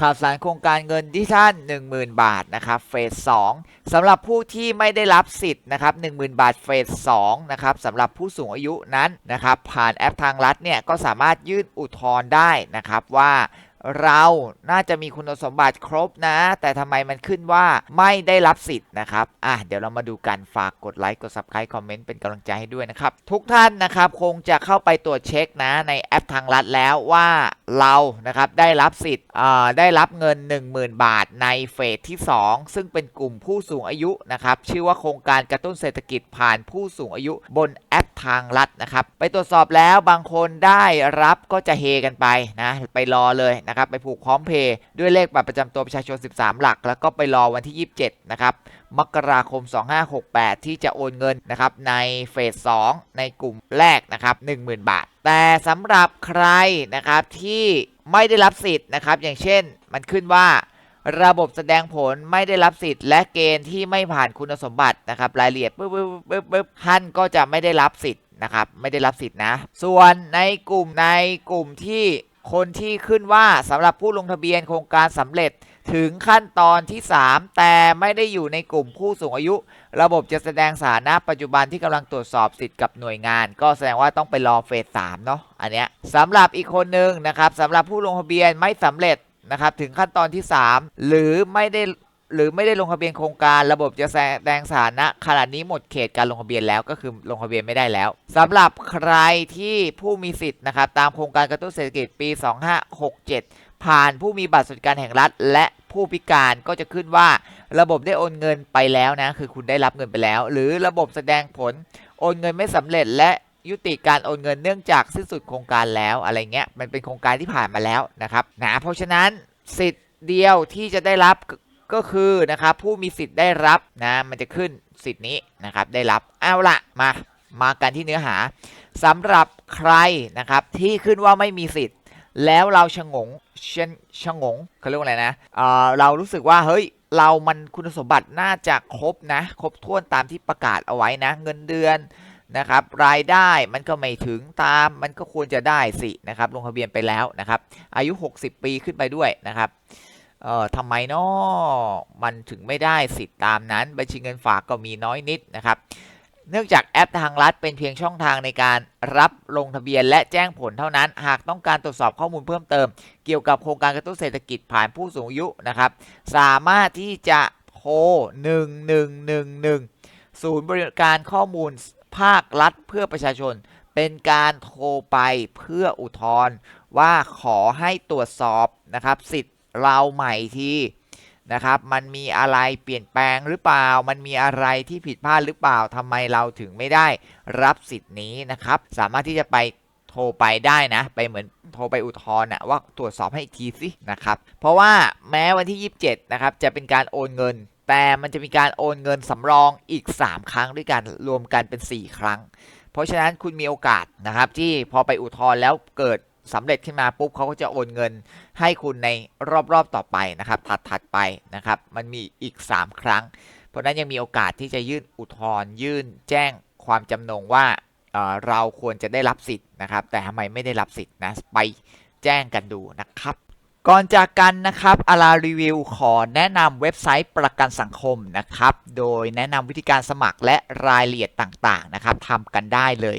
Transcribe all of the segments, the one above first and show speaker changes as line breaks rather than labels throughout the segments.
ข่าวสารโครงการเงินที่ท่าน 10,000 บาทนะครับเฟส2สำหรับผู้ที่ไม่ได้รับสิทธิ์นะครับ10,000 บาทเฟส2นะครับสำหรับผู้สูงอายุนั้นนะครับผ่านแอปทางรัฐเนี่ยก็สามารถยื่นอุทธรณ์ได้นะครับว่า เราน่าจะมีคุณสมบัติครบนะ แต่ทำไมมันขึ้นว่าไม่ได้รับสิทธิ์นะครับอะเดี๋ยวเรามาดูกันฝากกดไลค์กด Subscribe คอมเมนต์เป็นกำลังใจให้ด้วยนะครับ ทุกท่านนะครับคงจะเข้าไปตรวจเช็คนะในแอปทางรัฐแล้วว่าเรานะครับได้รับสิทธิ์อ่าได้รับเงิน 10,000 บาทในเฟสที่ 2 ซึ่งเป็นกลุ่มผู้สูงอายุนะครับชื่อว่าโครงการกระตุ้นเศรษฐกิจผ่านผู้สูงอายุบนแอปทางรัฐนะครับไปตรวจสอบแล้วบางคนได้รับก็จะเฮกันไปนะไปรอเลยนะครับไปผูกพร้อมเพย์ด้วยเลขบัตรประจำตัวประชาชน 13 หลัก แล้วก็ไปรอวันที่ 27 นะครับมกราคม 2568 ที่จะโอนเงินนะครับในเฟส 2 ในกลุ่มแรกนะครับ10,000 บาท แต่สำหรับใครนะครับที่ไม่ได้รับสิทธิ์นะครับ อย่างเช่นมันขึ้นว่าระบบแสดงผลไม่ได้รับสิทธิ์ และเกณฑ์ที่ไม่ผ่านคุณสมบัตินะครับรายละเอียดปึ๊บปึ๊บปึ๊บปึ๊บท่านก็จะไม่ได้รับสิทธิ์นะครับไม่ได้รับสิทธิ์นะ ส่วนในกลุ่มในกลุ่มที่ คนที่ขึ้นว่าสำหรับผู้ลงทะเบียนโครงการสำเร็จถึงขั้นตอนที่ 3 แต่ไม่ได้อยู่ในกลุ่มผู้สูงอายุ ระบบจะแสดงสถานะปัจจุบันที่กำลังตรวจสอบสิทธิ์กับหน่วยงาน ก็แสดงว่าต้องไปรอเฟส3เนาะอันเนี้ยสำหรับอีกคนหนึ่งนะครับสำหรับผู้ลงทะเบียนไม่สำเร็จนะครับถึงขั้นตอนที่ 3 หรือไม่ได้ หรือไม่ได้ลงทะเบียนโครงการระบบจะแสดงสถานะขณะนี้หมดเขตการลงทะเบียนแล้วก็คือลงทะเบียนไม่ได้แล้วสำหรับใครที่ผู้มีสิทธิ์นะครับตามโครงการกระตุ้นเศรษฐกิจปี 2567 ผ่านผู้มีบัตรสวัสดิการแห่งรัฐ และผู้พิการก็จะขึ้นว่าระบบได้โอนเงินไปแล้วนะคือคุณได้รับเงินไปแล้ว หรือระบบแสดงผลโอนเงินไม่สำเร็จและยุติการโอนเงินเนื่องจากสิ้นสุดโครงการแล้วอะไรเงี้ยมันเป็นโครงการที่ผ่านมาแล้วนะครับนะเพราะฉะนั้นสิทธิ์เดียวที่จะได้รับ ก็คือนะครับผู้มีสิทธิ์ได้รับนะมันจะขึ้นสิทธิ์นี้นะครับได้รับเอาละมามากันที่เนื้อหาสำหรับใครนะครับที่ขึ้นว่าไม่มีสิทธิ์ แล้วเราชงงเชนชงงเขาเรียกว่าอะไรนะเออเรารู้สึกว่าเฮ้ยเรามันคุณสมบัติน่าจะครบนะ ครบถ้วนตามที่ประกาศเอาไว้นะ เงินเดือนนะครับ รายได้มันก็ไม่ถึงตาม มันก็ควรจะได้สินะครับ ลงทะเบียนไปแล้วนะครับ อายุ 60 ปีขึ้นไปด้วยนะครับ เอ่อทำไมนาะมันถึงไม่ได้สิทธิ์ตามนั้น บัญชีเงินฝากก็มีน้อยนิดนะครับ เนื่องจากแอปทางรัฐเป็นเพียงช่องทางในการรับลงทะเบียนและแจ้งผลเท่านั้น หากต้องการตรวจสอบข้อมูลเพิ่มเติม เกี่ยวกับโครงการกระตุ้นเศรษฐกิจผ่านผู้สูงอายุนะครับ สามารถที่จะโทร1111 ศูนย์บริการข้อมูลภาครัฐเพื่อประชาชน เป็นการโทรไปเพื่ออุทธรณ์ว่าขอให้ตรวจสอบนะครับสิทธิ เราใหม่ทีนะครับ มันมีอะไรเปลี่ยนแปลงหรือเปล่า มันมีอะไรที่ผิดพลาดหรือเปล่าทำไมเราถึงไม่ได้รับสิทธิ์นี้นะครับ สามารถที่จะไปโทรไปได้นะ ไปเหมือนโทรไปอุทธรณ์นะว่าตรวจสอบให้อีกทีสินะครับ เพราะว่าแม้วันที่ 27 นะครับ จะเป็นการโอนเงิน แต่มันจะมีการโอนเงินสำรองอีก 3 ครั้งด้วยกันรวมกันเป็น 4 ครั้ง เพราะฉะนั้นคุณมีโอกาสนะครับที่พอไปอุทธรณ์แล้วเกิด สำเร็จขึ้นมาปุ๊บเขาก็จะโอนเงินให้คุณในรอบๆต่อไปนะครับถัดๆไปนะครับ มันมีอีก 3 ครั้ง เพราะนั้นยังมีโอกาสที่จะยื่นอุทธรณ์ยื่นแจ้งความจำนงว่าเเราควรจะได้รับสิทธิ์นะครับ แต่ทำไมไม่ได้รับสิทธิ์นะไปแจ้งกันดูนะครับก่อนจากกันนะครับอารารีวิวขอแนะนำเว็บไซต์ประกันสังคมนะครับ โดยแนะนำวิธีการสมัครและรายละเอียดต่างๆนะครับทำกันได้เลย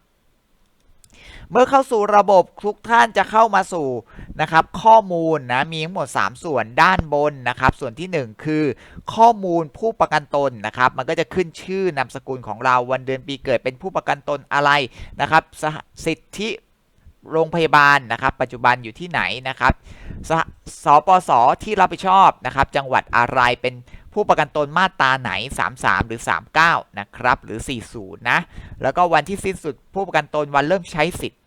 เมื่อเข้าสู่ระบบทุกท่านจะเข้ามาสู่นะครับข้อมูลนะมีทั้งหมด 3 ส่วนด้านบนนะครับส่วนที่ 1 คือข้อมูลผู้ประกันตนนะครับมันก็จะขึ้นชื่อนามสกุลของเราวันเดือนปีเกิดเป็นผู้ประกันตนอะไรนะครับส,สิทธิโรงพยาบาลนะครับปัจจุบันอยู่ที่ไหนนะครับสสปสที่รับผิดชอบนะครับจังหวัดอะไรเป็นผู้ประกันตนมาตราไหน 33 หรือ 39 นะครับ หรือ 40 นะ แล้วก็วันที่สิ้นสุดผู้ประกันตนวันเริ่มใช้สิทธิ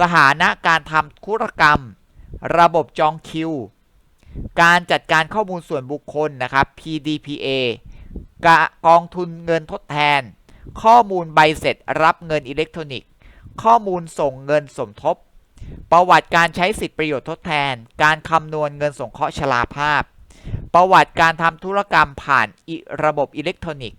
สถานะการทำธุรกรรม ระบบจองคิว การจัดการข้อมูลส่วนบุคคลนะครับ PDPA กะกองทุนเงินทดแทน ข้อมูลใบเสร็จรับเงินอิเล็กทรอนิกส์ ข้อมูลส่งเงินสมทบ ประวัติการใช้สิทธิประโยชน์ทดแทน การคำนวณเงินสงเคราะห์ชราภาพ ประวัติการทำธุรกรรมผ่านระบบอิเล็กทรอนิกส์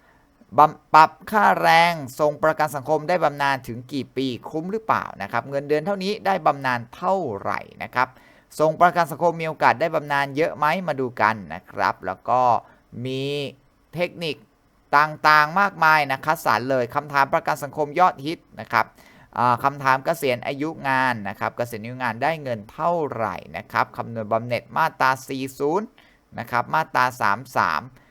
ปรับค่าแรงทรงประกันสังคมได้บำนาญถึงกี่ปีคุ้มหรือเปล่านะครับ เงินเดือนเท่านี้ได้บำนาญเท่าไหร่นะครับทรงประกันสังคมมีโอกาสได้บำนาญเยอะไหมมาดูกันนะครับ แล้วก็มีเทคนิคต่างๆมากมายนะคัดสรรเลยคำถามประกันสังคมยอดฮิตนะครับคำถามเกษียณอายุงานนะครับเกษียณอายุงานได้เงินเท่าไหร่นะครับคำนวณบำเหน็จมาตรา 40 นะครับ มาตรา 33